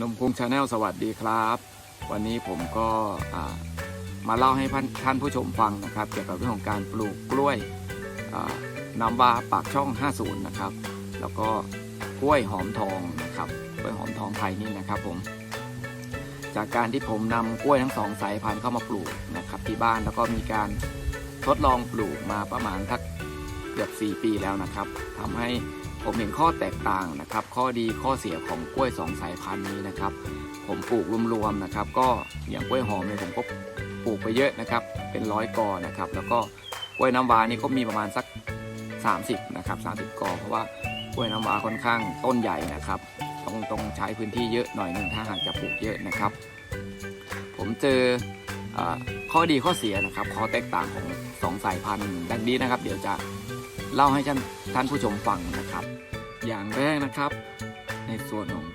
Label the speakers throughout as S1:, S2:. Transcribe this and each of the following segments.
S1: นมกุ้งชาแนลสวัสดีครับ วันนี้ผมก็มาเล่าให้ท่านท่านผู้ชมฟังนะครับ เกี่ยวกับเรื่องของการปลูกกล้วยอ่าน้ำว้าปากช่อง 50 นะครับ แล้วก็กล้วยหอมทองนะครับกล้วยหอมทองไทยนี่นะครับผมจากการที่ผมนำกล้วยทั้งสองสายพันธุ์เข้ามาปลูกนะครับที่บ้านแล้วก็มีการทดลองปลูกมาประมาณทักเกือบ 4 ปีแล้วนะครับทำให้ ผมเห็นข้อแตกต่างนะครับ ข้อดีข้อเสียของกล้วยสองสายพันธุ์นี้นะครับ ผมปลูกรวมๆนะครับ ก็อย่างกล้วยหอมเนี่ยผมก็ปลูกไปเยอะนะครับ เป็นร้อยกอนะครับ แล้วก็กล้วยน้ำว้านี่ก็มีประมาณสัก 30นะครับ30 กอ เพราะว่ากล้วยน้ำว้าค่อนข้างต้นใหญ่นะครับต้องต้องใช้พื้นที่เยอะหน่อยหนึ่งถ้าหากจะปลูกเยอะนะครับ ผมเจอเออข้อดีข้อเสียนะครับ ข้อแตกต่างของสองสายพันธุ์ดังนี้นะครับ เดี๋ยวจะ เล่าให้ท่านท่านผู้ชมฟังนะครับ อย่างแรกนะครับ ในส่วนของ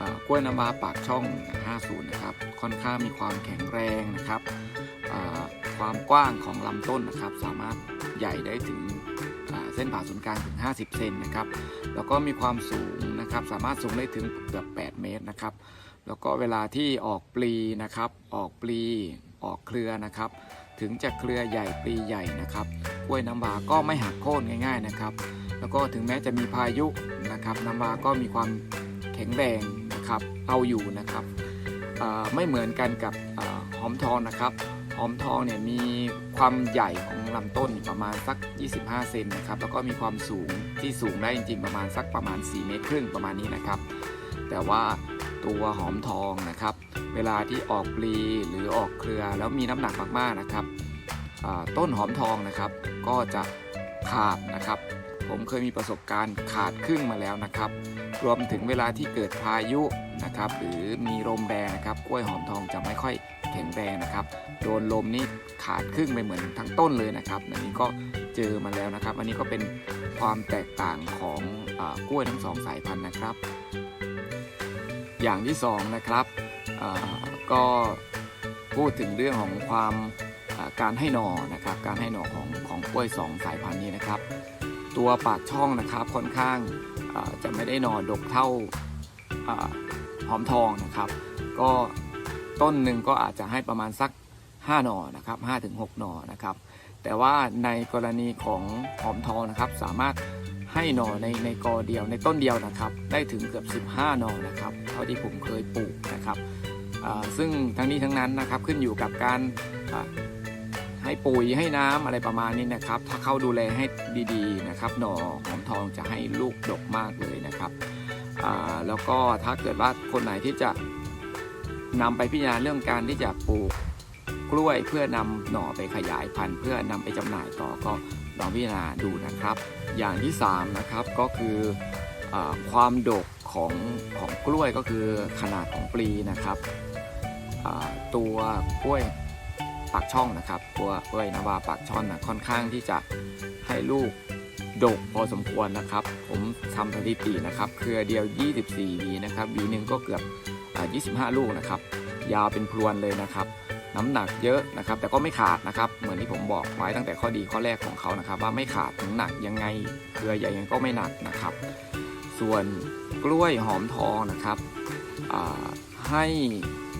S1: อกล้วยน้ำว้าปากช่อง 50 นะครับ ค่อนข้างมีความแข็งแรงนะครับ ความกว้างของลำต้นนะครับ สามารถใหญ่ได้ถึงเส้นผ่าศูนย์กลางถึง 50 เซนนะครับ แล้วก็มีความสูงนะครับ สามารถสูงได้ถึงเกือบ 8 เมตรนะครับ แล้วก็เวลาที่ออกปลีนะครับ ออกปลี ออกเครือนะครับ ถึงจะเครือใหญ่ปลีใหญ่นะครับ กล้วยน้ำว้าก็ไม่หักโค่นง่ายๆนะครับ แล้วก็ถึงแม้จะมีพายุนะครับน้ำว้าก็มีความแข็งแรงนะครับเอาอยู่นะครับไม่เหมือนกันกับอหอมทองนะครับ หอมทองเนี่ยมีความใหญ่ของลำต้นประมาณสัก 25 เซนนะครับ แล้วก็มีความสูงที่สูงได้จริงๆประมาณสักประมาณ 4 เมตรครึ่งประมาณนี้นะครับ แต่ว่าตัวหอมทองนะครับ เวลาที่ออกปลีหรือออกเครือแล้วมีน้ำหนักมากๆนะครับ ต้นหอมทองนะครับ ก็จะขาดนะครับ ผมเคยมีประสบการณ์ขาดครึ่งมาแล้วนะครับ รวมถึงเวลาที่เกิดพายุนะครับ หรือมีลมแรงนะครับกล้วยหอมทองจะไม่ค่อยแข็งแรงนะครับ โดนลมนี่ขาดครึ่งไปเหมือนทั้งต้นเลยนะครับ อันนี้ก็เจอมาแล้วนะครับ อันนี้ก็เป็นความแตกต่างของอกล้วยทั้งสองสายพันธุ์นะครับ อย่างที่สองนะครับก็พูดถึงเรื่องของความ การให้หนอนะครับ การให้หนอของของกล้วยสองสายพันธุ์นี้นะครับ ตัวปากช่องนะครับค่อนข้างจะไม่ได้หนอดกเท่าหอมทองนะครับ ก็ต้นหนึ่งก็อาจจะให้ประมาณสัก 5 หน่อนะครับ5ถึง6หน่อนะครับ แต่ว่าในกรณีของหอมทองนะครับ สามารถให้หน่อในในกอเดียวในต้นเดียวนะครับ ได้ถึงเกือบ 15 หน่อนะครับเท่าที่ผมเคยปลูกนะครับซึ่งทั้งนี้ทั้งนั้นนะครับขึ้นอยู่กับการ ให้ปุ๋ยให้น้ำอะไรประมาณนี้นะครับ ถ้าเขาดูแลให้ดีๆนะครับหน่อหอมทองจะให้ลูกดกมากเลยนะครับแล้วก็ถ้าเกิดว่าคนไหนที่จะนำไปพิจารณาเรื่องการที่จะปลูกกล้วยเพื่อนำหน่อไปขยายพันธุ์เพื่อนำไปจำหน่ายต่อก็ลองพิจารณาดูนะครับ อย่างที่สามนะครับก็คืออความดกของของกล้วยก็คือขนาดของปลีนะครับตัวกล้วย ปากช่องนะครับตัวกล้วยนาวาปากช่อนนะค่อนข้างที่จะให้ลูกดกพอสมควรนะครับ ผมทำสถิตินะครับเครือเดียว 24วีนะครับวีหนึ่งก็เกือบอ่า25 ลูกนะครับ ยาวเป็นพรวนเลยนะครับ น้ำหนักเยอะนะครับ แต่ก็ไม่ขาดนะครับ เหมือนที่ผมบอกไว้ตั้งแต่ข้อดีข้อแรกของเขานะครับ ว่าไม่ขาดถึงหนักยังไงเครือใหญ่ยังก็ไม่หนักนะครับ ส่วนกล้วยหอมทองนะครับให้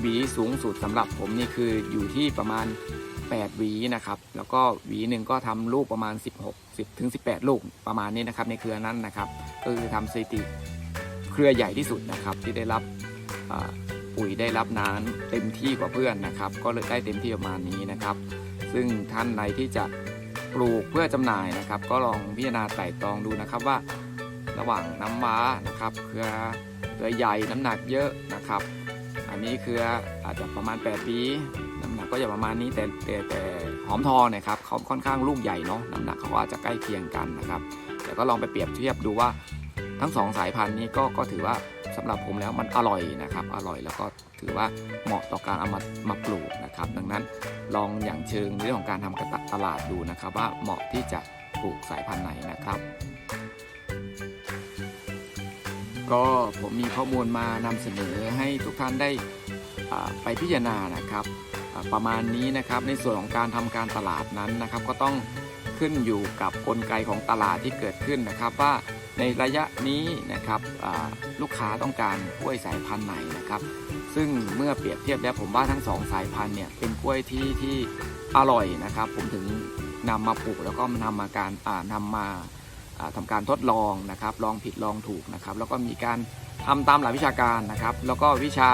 S1: หวีสูงสุดสำหรับผมนี่คืออยู่ที่ประมาณ 8 หวีนะครับ แล้วก็หวีหนึ่งก็ทำลูกประมาณ 16 10ถึง18 ลูกประมาณนี้นะครับในเครือนั้นนะครับก็คือทำสถิติเครือใหญ่ที่สุดนะครับที่ได้รับปุ๋ยได้รับน้ำเต็มที่กว่าเพื่อนนะครับ ก็เลยได้เต็มที่ประมาณนี้นะครับ ซึ่งท่านใดที่จะปลูกเพื่อจำหน่ายนะครับ ก็ลองพิจารณาไต่ตองดูนะครับว่าระหว่างน้ำว้านะครับเครือเครือใหญ่น้ำหนักเยอะนะครับ นนี้เครืออาจจะประมาณ 8 ปีน้ำหนักก็จะประมาณนี้แต่แต่แต่หอมทองเนี่ยครับเขาค่อนข้างลูกใหญ่เนาะน้ำหนักเขาก็อาจจะใกล้เคียงกันนะครับ แต่ก็ลองไปเปรียบเทียบดูว่าทั้งสองสายพันธุ์นี้ก็ก็ถือว่าสำหรับผมแล้วมันอร่อยนะครับ อร่อยแล้วก็ถือว่าเหมาะต่อการเอามามาปลูกนะครับ ดังนั้นลองอย่างเชิงเรื่องของการทำกระตลาดดูนะครับ ว่าเหมาะที่จะปลูกสายพันธุ์ไหนนะครับ ก็ผมมีข้อมูลมานำเสนอให้ทุกท่านได้ไปพิจารณานะครับประมาณนี้นะครับในส่วนของการทำการตลาดนั้นนะครับ ก็ต้องขึ้นอยู่กับกลไกของตลาดที่เกิดขึ้นนะครับ ว่าในระยะนี้นะครับลูกค้าต้องการกล้วยสายพันธุ์ไหนนะครับ ซึ่งเมื่อเปรียบเทียบแล้วผมว่าทั้งสองสายพันธุ์เนี่ยเป็นกล้วยที่ที่อร่อยนะครับ ผมถึงนำมาปลูกแล้วก็นำมาการอ่านำมา อ่าทำการทดลองนะครับ ลองผิดลองถูกนะครับ แล้วก็มีการทำตามหลักวิชาการนะครับ แล้วก็วิชา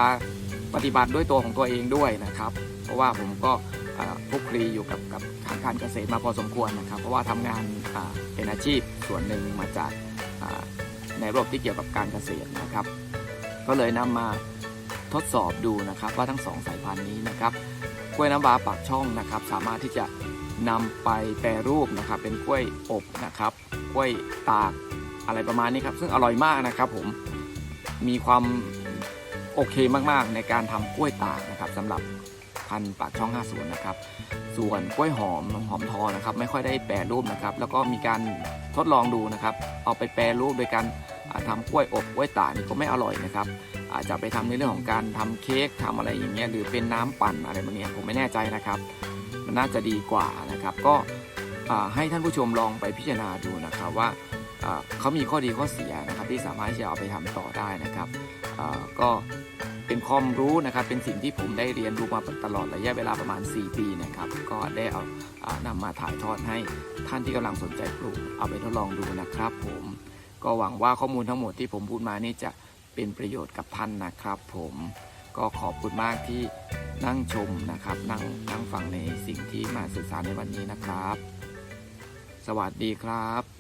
S1: ปฏิบัติด้วยตัวของตัวเองด้วยนะครับ เพราะว่าผมก็อ่าคลุกคลีอยู่กับกับทางการเกษตรมาพอสมควรนะครับ เพราะว่าทำงานเป็นอาชีพส่วนหนึ่งมาจากในระบบที่เกี่ยวกับการเกษตรนะครับ ก็เลยนำมาทดสอบดูนะครับว่าทั้งสองสายพันธุ์นี้นะครับกล้วยน้ำว้าปากช่องนะครับ สามารถที่จะนำไปแปรรูปนะครับ เป็นกล้วยอบนะครับ กล้วยตากอะไรประมาณนี้ครับ ซึ่งอร่อยมากนะครับผมมีความโอเคมากๆ ในการทำกล้วยตากนะครับสำหรับพันปากช่อง 50 นะครับ ส่วนกล้วยหอมหอมทอนะครับ ไม่ค่อยได้แปรรูปนะครับ แล้วก็มีการทดลองดูนะครับ เอาไปแปรรูปโดยการอ่าทำกล้วยอบกล้วยตากนี่ก็ไม่อร่อยนะครับ อาจจะไปทำในเรื่องของการทำเค้กทำอะไรอย่างเงี้ยหรือเป็นน้ำปั่นอะไรแบบนี้ผมไม่แน่ใจนะครับ มันน่าจะดีกว่านะครับ ก็ ให้ท่านผู้ชมลองไปพิจารณาดูนะครับว่าเขามีข้อดีข้อเสียนะครับที่สามารถที่จะเอาไปทำต่อได้นะครับก็เป็นความรู้นะครับเป็นสิ่งที่ผมได้เรียนรู้มาตลอดระยะเวลาประมาณ 4 ปีนะครับก็ได้เอาอ่านำมาถ่ายทอดให้ท่านที่กำลังสนใจปลูกเอาไปทดลองดูนะครับ ผมก็หวังว่าข้อมูลทั้งหมดที่ผมพูดมานี่จะเป็นประโยชน์กับท่านนะครับ ผมก็ขอบคุณมากที่นั่งชมนะครับ นั่งนั่งฟังในสิ่งที่มาสื่อสารในวันนี้นะครับ สวัสดีครับ